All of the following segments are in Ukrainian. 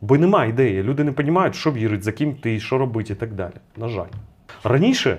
Бо немає ідеї. Люди не розуміють, що вірить, за ким ти, що робити і так далі. На жаль. Раніше,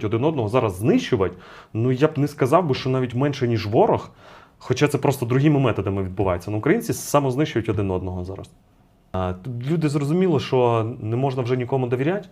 один одного зараз знищувати. Ну я б не сказав би, що навіть менше, ніж ворог. Хоча це просто другими методами відбувається. Ну, українці самознищують один одного зараз. Люди зрозуміли, що не можна вже нікому довіряти.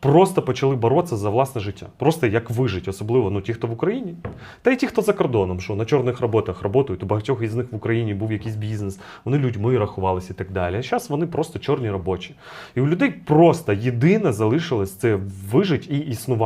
Просто почали боротися за власне життя. Просто як вижити, особливо ну, ті, хто в Україні, та й ті, хто за кордоном, що на чорних роботах працюють, у багатьох із них в Україні був якийсь бізнес, вони людьми рахувалися і так далі. А зараз вони просто чорні робочі. І у людей просто єдине залишилось це вижити і існувати.